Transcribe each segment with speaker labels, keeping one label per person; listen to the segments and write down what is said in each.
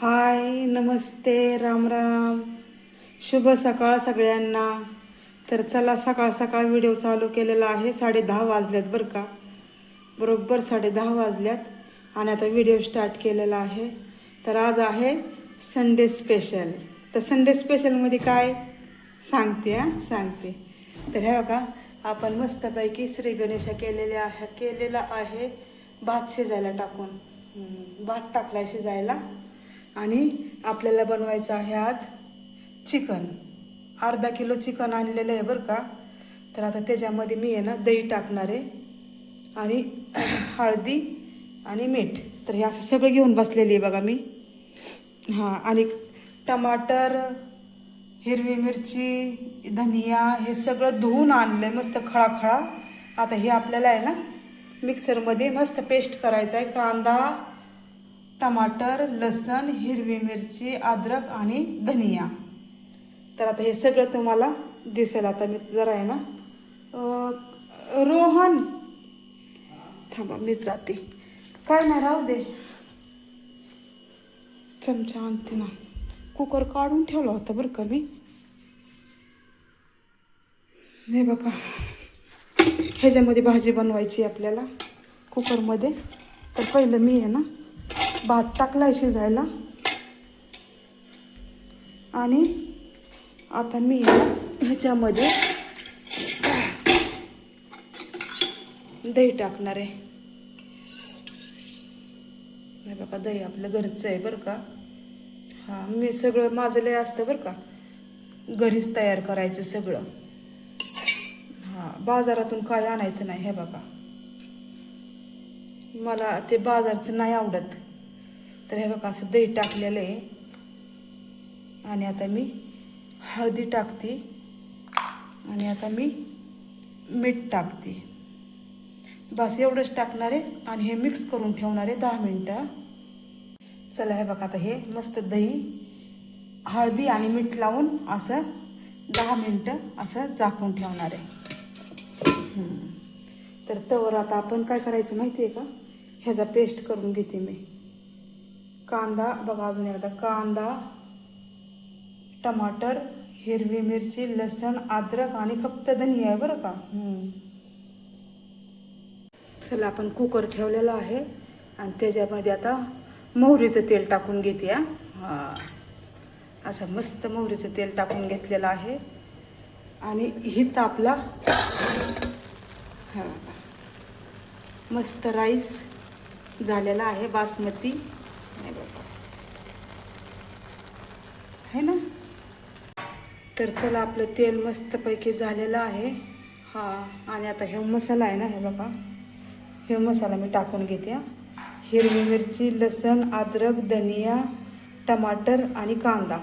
Speaker 1: हाय नमस्ते राम राम. शुभ सकाळ सगळ्यांना. तर चला सकाळ सकाळ व्हिडिओ चालू केलेला आहे साडे दहा वाजल्यात बरं का. बरोबर साडे दहा वाजल्यात आणि आता व्हिडिओ स्टार्ट केलेला आहे. तर आज आहे संडे स्पेशल. तर संडे स्पेशलमध्ये काय? सांगते हां सांगते. तर हे बघा आपण मस्तपैकी श्री गणेशा केलेले आहे केलेला आहे. भात शिजायला टाकून. भात टाकलाय शिजायला. आणि आपल्याला बनवायचं आहे आज चिकन. अर्धा किलो चिकन आणलेलं आहे बरं का? तर आता त्याच्यामध्ये मी आहे ना दही टाकणार आहे आणि हळदी आणि मीठ. तर हे असं सगळं घेऊन बसलेली आहे बघा मी. हां आणि टमाटर हिरवी मिरची धनिया हे सगळं धुवून आणलं आहे मस्त खळाखळा. आता हे आपल्याला आहे ना मिक्सरमध्ये मस्त पेस्ट करायचं आहे. कांदा टमाटर लसण हिरवी मिरची अद्रक आणि धनिया. तर आता हे सगळं तुम्हाला दिसेल. आता मी जरा आहे ना रोहन. थांबा मी जाते. काय नाही राहू दे. चमचा आणते ना. कुकर काढून ठेवला होता बरं का मी. हे बघा. ह्याच्यामध्ये भाजी बनवायची आपल्याला कुकरमध्ये. तर पहिलं मी आहे ना भात टाकला शिजायला. आणि आता मी ह्याच्यामध्ये दही टाकणार आहे. हे बघा दही आपलं घरचं आहे बरं का. हां मी सगळं माझं लय असतं बरं का. घरीच तयार करायचं सगळं. हां बाजारातून काय आणायचं नाही हे बघा. मला ते बाजारचं नाही आवडत. तर हे बघा असं दही टाकलेलं आहे. आणि आता मी हळदी टाकते. आणि आता मी मीठ टाकते. बस एवढंच टाकणार आहे आणि हे मिक्स करून ठेवणार आहे दहा मिनटं. चला हे बघा आता हे मस्त दही हळदी आणि मीठ लावून असं दहा मिनटं असं झाकून ठेवणार आहे. तर तवर आता आपण काय करायचं माहिती आहे का? ह्याचा पेस्ट करून घेते मी. कांदा बघा अजून एकदा कांदा टमाटर हिरवी मिरची लसण अद्रक आणि फक्त धनिया आहे बरं का? चला आपण कुकर ठेवलेला आहे आणि त्याच्यामध्ये आता मोहरीचं तेल टाकून घेते हा. असं मस्त मोहरीचं तेल टाकून घेतलेलं आहे. आणि ही तापला हां. मस्त राईस झालेला आहे बासमती हे बघा. है ना तर चला आपलं तेल मस्तपैकी झालेलं आहे. हा आणि आता हे मसाला आहे ना हे बघा. हे मसाला मी टाकून घेते. हिरवी मिरची लसण अद्रक धनिया टमाटर आणि कांदा.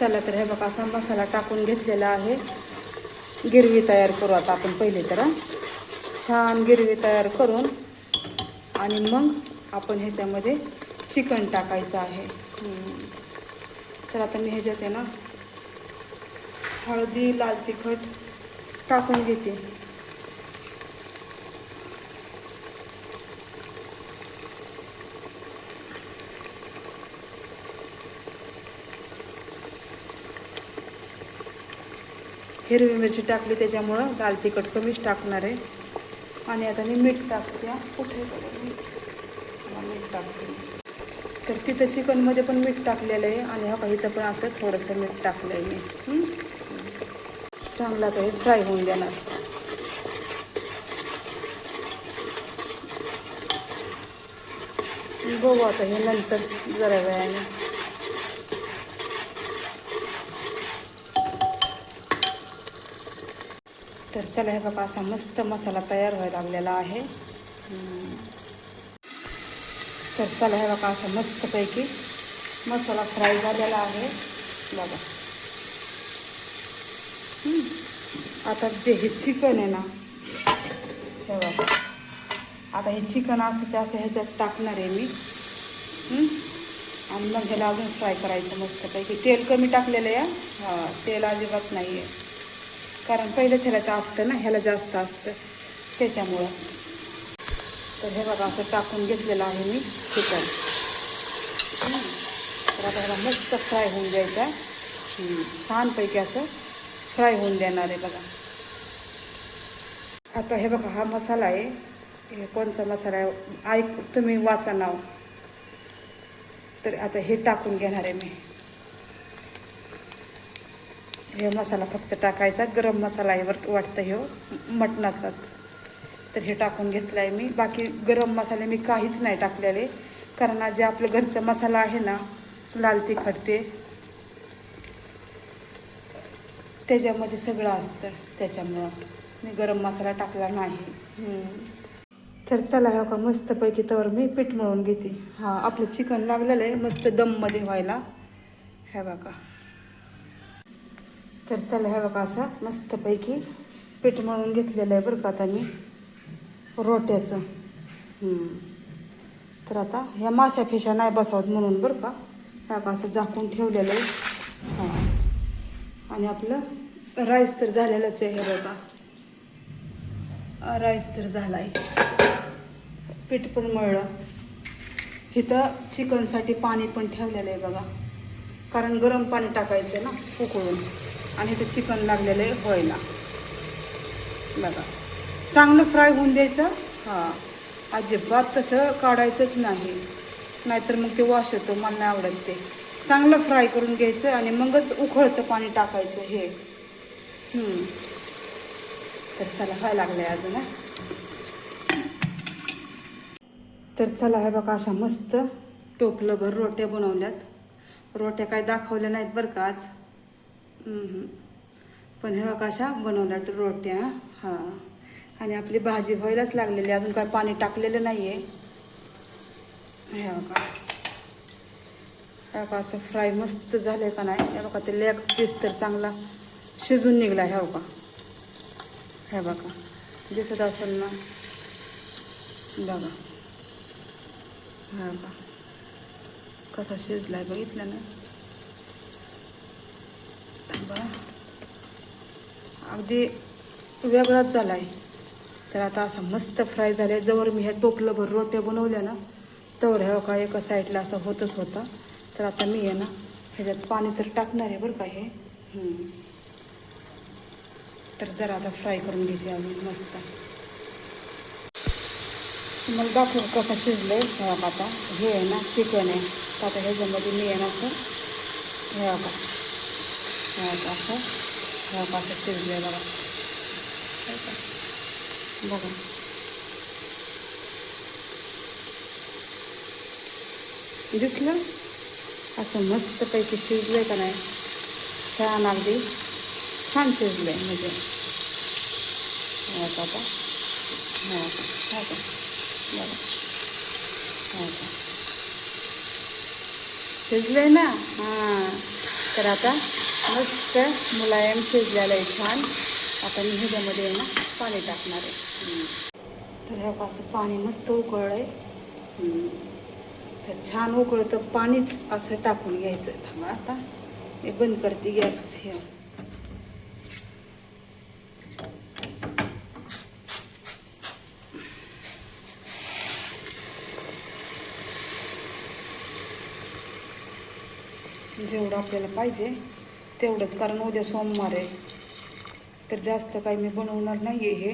Speaker 1: चला तर हे बघा असा मसाला टाकून घेतलेला आहे. गिरवी तयार करू आता आपण पहिले तर छान गिरवी तयार करून आणि मग आपण ह्याच्यामध्ये चिकन टाकायचं आहे. तर आता मी ह्याच्यात आहे ना हळदी लाल तिखट टाकून घेते. हिरवी मिरची टाकली त्याच्यामुळं लाल तिखट कमीच टाकणार आहे. आणि आता मी मीठ टाकते. कुठे मीठ टाकते. तर तिथं चिकनमध्ये पण मीठ टाकलेलं आहे आणि हा इथं पण असं थोडंसं मीठ टाकलं आहे मी चांगला चांगलं हे फ्राय होऊन देणार. बघू आता हे नंतर जरा वेळाने. तर चला हे बघा असा मस्त मसाला तयार व्हायला लागलेला आहे. तर चला हे बघा असं मस्तपैकी मसाला फ्राय झालेला आहे. बघा. आता जे हे चिकन आहे ना हे बघा. आता हे चिकन असं असं ह्याच्यात टाकणार आहे मी. आणि मग ह्याला अजून फ्राय करायचं मस्तपैकी. तेल कमी टाकलेलं आहे. हा. हां तेल अजिबात नाही आहे कारण पहिलंच ह्याला असतं ना ह्याला जास्त असतं. त्याच्यामुळं. तर हे बघा असं टाकून घेतलेलं आहे मी चिकन. तर आता ह्याला मस्त फ्राय होऊन द्यायचा छानपैकी असं फ्राय होऊन देणार आहे बघा. आता हे बघा हा मसाला आहे. हे कोणचा मसाला आहे? ऐक तुम्ही वाचा नाव. तर आता हे टाकून घेणार आहे मी. हे मसाला फक्त टाकायचा गरम मसाला आहे बरं वाटतं हे. हो. मटणाचाच. तर हे टाकून घेतलं आहे मी. बाकी गरम मसाले मी काहीच नाही टाकलेले. कारण जे आपलं घरचा मसाला आहे ना लाल तिखट ते त्याच्यामध्ये सगळं असतं. त्याच्यामुळं मी गरम मसाला टाकला नाही. तर चला हो का मस्तपैकी तर मी पीठ मळून घेते. हां आपलं चिकन लागलेलं आहे मस्त दममध्ये व्हायला. हे बघा. तर चला हे बघा असं मस्तपैकी पीठ मळून घेतलेलं आहे बरं का आता मी. रोट्याचं. तर आता ह्या माशा फिशा नाही बसावत म्हणून बरं का. ह्या असं झाकून ठेवलेलं आहे. हां. आणि आपलं राईस तर झालेलंच आहे हे बघा. राईस तर झाला आहे पीठ पण मळलं. इथं चिकनसाठी पाणी पण ठेवलेलं आहे बघा. कारण गरम पाणी टाकायचं आहे ना उकळून. आणि इथं चिकन लागलेलं आहे व्हायला बघा. चांगलं फ्राय होऊन द्यायचं. हां. अजिबात तसं काढायचंच नाही. नाहीतर मग ते वॉश होतं मला नाही आवडत ते. चांगलं फ्राय करून घ्यायचं आणि मगच उकळतं पाणी टाकायचं हे. तर चला व्हायला आहे अजून हा. तर चला हे बघा अशा मस्त टोपलंभर रोट्या बनवल्यात. रोट्या काय दाखवल्या नाहीत बरं का आज. पण हे बघा अशा बनवल्यात रोट्या हां. आणि आपली भाजी व्हायलाच लागलेली अजून काय पाणी टाकलेलं नाही आहे ह्या बघा. हे बघा असं फ्राय मस्त झालं का नाही? हे बघा ते लेग पीस तर चांगला शिजून निघला. ह्या बघा. ह्या बघा. दिसत असेल ना? बघा. हा बघा. कसा शिजलाय बघितलं ना? बघा. अगदी वेगळाच झाला आहे तर आता असा मस्त फ्राय झाला आहे जवळ मी ह्या टोपलंभर रोट्या बनवल्या ना तवर ह्या का एका साईडला असं होतच होता. तर आता मी आहे ना ह्याच्यात पाणी तर टाकणार आहे बरं का हे. तर जरा आता फ्राय करून घेते अजून मस्त. मला दाखवू कसं शिजलं आहे हे आता. हे आहे ना चिकन आहे. तर आता ह्याच्यामध्ये मी आहे ना असं हे का असं हे का असं शिजलं आहे बघा. बघा. दिसलं? असं मस्तपैकी शिजलं का नाही? छान अगदी छान शिजलं आहे म्हणजे आता. हे बघा. हे बघा. बघा. हे बघा ना? हां. तर आता मस्त मुलायम शिजलेलं आहे छान. आता मी ह्याच्यामध्ये आहे ना पाणी टाकणार आहे. तर ह्या असं पाणी मस्त उकळलं आहे. तर छान उकळतं पाणीच असं टाकून घ्यायचं. थांबा आता. मी बंद करते गॅस हे. जेवढं आपल्याला पाहिजे तेवढंच. कारण उद्या सोमवार आहे. तर जास्त काही मी बनवणार नाही आहे हे.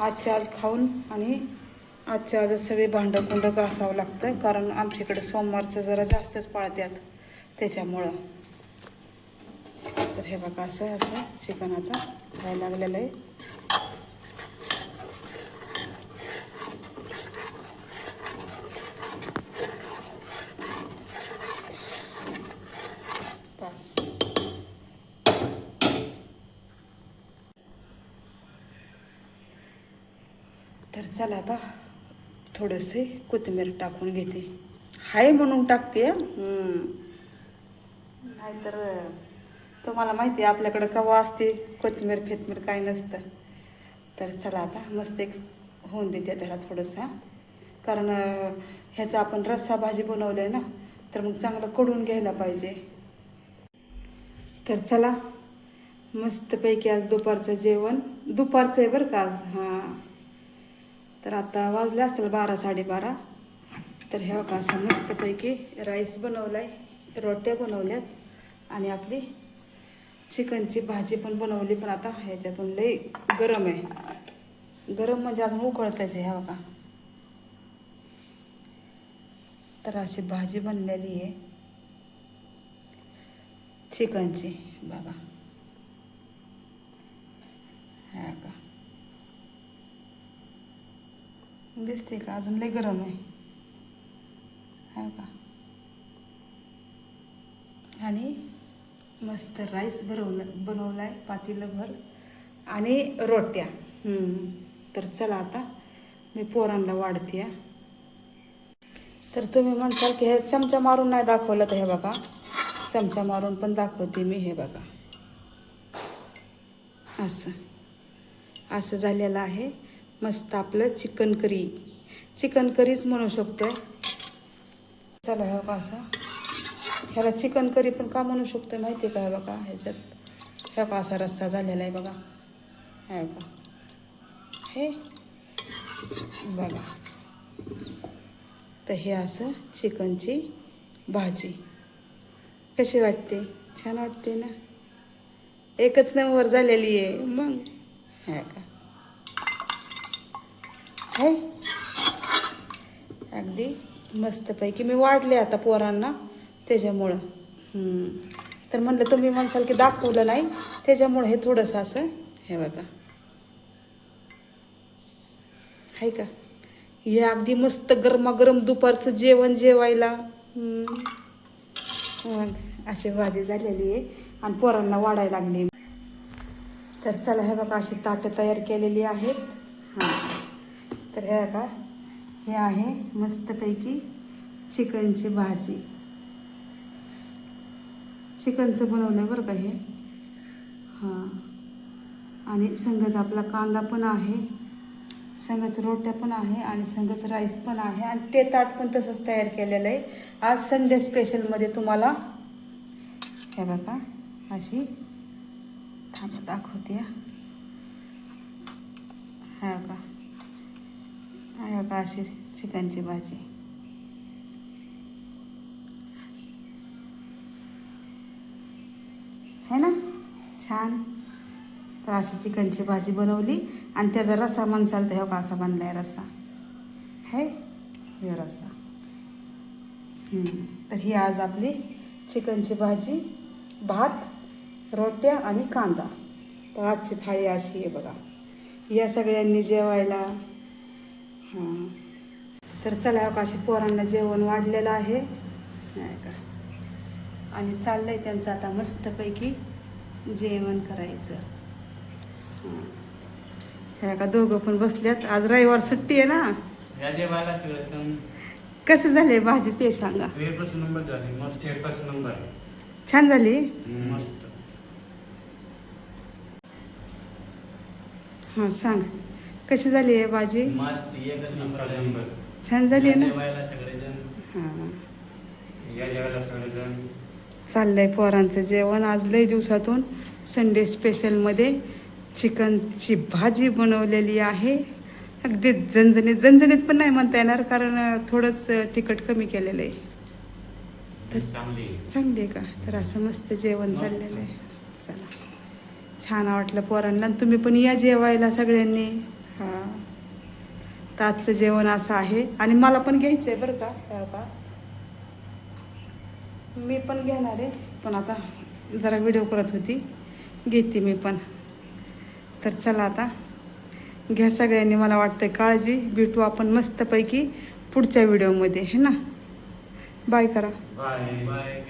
Speaker 1: आजच्या आज खाऊन आणि आजच्या आज सगळे भांडं कुंडं घासावं लागतं कारण आमच्याकडे सोमवारचं जरा जास्तच पाळत्यात त्याच्यामुळं. तर हे बघा असं असं चिकन आता व्हायला लागलेलं आहे बस तर चला आता थोडेसे कोथिंबीर टाकून घेते. हाय म्हणून टाकते नाहीतर तुम्हाला माहिती आहे आपल्याकडं कवा असते कोथिंबीर फेथमीर काय नसतं. तर चला आता मस्त एक होऊन देते त्याला थोडंसं. कारण ह्याचा आपण रस्सा भाजी बनवली आहे ना तर मग चांगलं कडून घ्यायला पाहिजे. तर चला मस्तपैकी आज दुपारचं जेवण. दुपारचं आहे बरं का आज? हां. तर आता वाजले असतील बारा साडेबारा. तर ह्या बघा असं मस्तपैकी राईस आहे रोट्या बनवल्यात आणि आपली चिकनची भाजी पण बनवली पण आता ह्याच्यातून लई गरम आहे. गरम म्हणजे अजून उकळतायच ह्या बघा. तर अशी भाजी बनलेली आहे चिकनची बघा हा का दिसते का? अजून लई गरम आहे. हा का? आणि मस्त राईस बनवलं बनवला आहे पातेलंभर. आणि रोट्या. तर चला आता मी पोरांना वाढते तर तुम्ही म्हणताल की हे चमचा मारून नाही दाखवलं तर हे बघा. चमचा मारून पण दाखवते मी हे बघा. असं. असं झालेलं आहे. मस्त आपलं चिकन करी. चिकन करीच म्हणू शकतोय. चला हे बघा असा ह्याला चिकन करी पण का म्हणू शकतोय माहिती आहे का हे बघा? ह्याच्यात ह्या बघा असा रस्सा झालेला आहे बघा. हे बघा. हे बघा. तर हे असं चिकनची भाजी. कशी वाटते? छान वाटते ना? एकच नंबर झालेली आहे. मग? हे का? हाय अगदी मस्तपैकी. मी वाढले आता पोरांना त्याच्यामुळं. तर म्हणलं तुम्ही म्हणसाल की दाखवलं नाही. त्याच्यामुळं हे थोडंसं असं हे बघा. आहे का? हे अगदी मस्त गरमागरम दुपारचं जेवण जेवायला. मग अशी भाजी झालेली आहे. आणि पोरांना वाढायला लागली. तर चला हे बघा अशी ताटं तयार केलेली आहेत. तर हे बघा हे आहे मस्तपैकी चिकनची भाजी. चिकनचं बनवलं बरं का हे? हां. आणि संगच आपला कांदा पण आहे संगच रोट्या पण आहे आणि संगच राईस पण आहे. आणि ते ताट पण तसंच तयार केलेलं आहे. आज संडे स्पेशलमध्ये तुम्हाला हे बघा अशी थांबा दाखवते. हा. का बघा हा अशी चिकनची भाजी. है ना? छान. तर अशी चिकनची भाजी बनवली आणि त्याचा रस्सा म्हणसाल तर हे बघा असा बनलाय रस्सा है? हे रस्सा तर ही आज आपली चिकनची भाजी भात रोट्या आणि कांदा. तर आजची थाळी अशी आहे बघा. या सगळ्यांनी जेवायला हां तर चला का अशी पोरांना जेवण वाढलेलं आहे. नाही का? आणि चाललंय त्यांचं आता मस्तपैकी जेवण करायचं. हां ह्या का दोघं पण बसल्यात. आज रविवार सुट्टी आहे ना? कसं झाले भाजी ते सांगा. छान झाली?
Speaker 2: मस्त.
Speaker 1: हां सांग. कशी झाली आहे भाजी?
Speaker 2: मस्त एकच नंबर
Speaker 3: एकच
Speaker 2: झाली.
Speaker 3: नंबर
Speaker 1: छान झाली
Speaker 2: या
Speaker 1: ना?
Speaker 2: जेवायला सगळेजण.
Speaker 1: हां.
Speaker 3: या जेवायला सगळेजण.
Speaker 1: चाललंय पोरांचं जेवण आज लय दिवसातून. संडे स्पेशलमध्ये चिकनची भाजी बनवलेली आहे. अगदी झणझणीत झणझणीत पण नाही म्हणता येणार कारण अं, थोडंच अं, तिखट कमी केलेलं आहे. तर
Speaker 3: चांगली
Speaker 1: चांगली आहे का? तर असं मस्त जेवण चाललेलं आहे. चला. छान वाटलं पोरांना. आणि तुम्ही पण या जेवायला सगळ्यांनी. हां. तर आजचं जेवण असं आहे. आणि मला पण घ्यायचं आहे बरं का आता. मी पण घेणार आहे. पण आता जरा व्हिडिओ करत होती. घेते मी पण. तर चला आता. घ्या सगळ्यांनी मला वाटतं काळजी. भेटू आपण मस्तपैकी पुढच्या व्हिडिओमध्ये है ना? बाय करा.
Speaker 3: Bye
Speaker 2: bye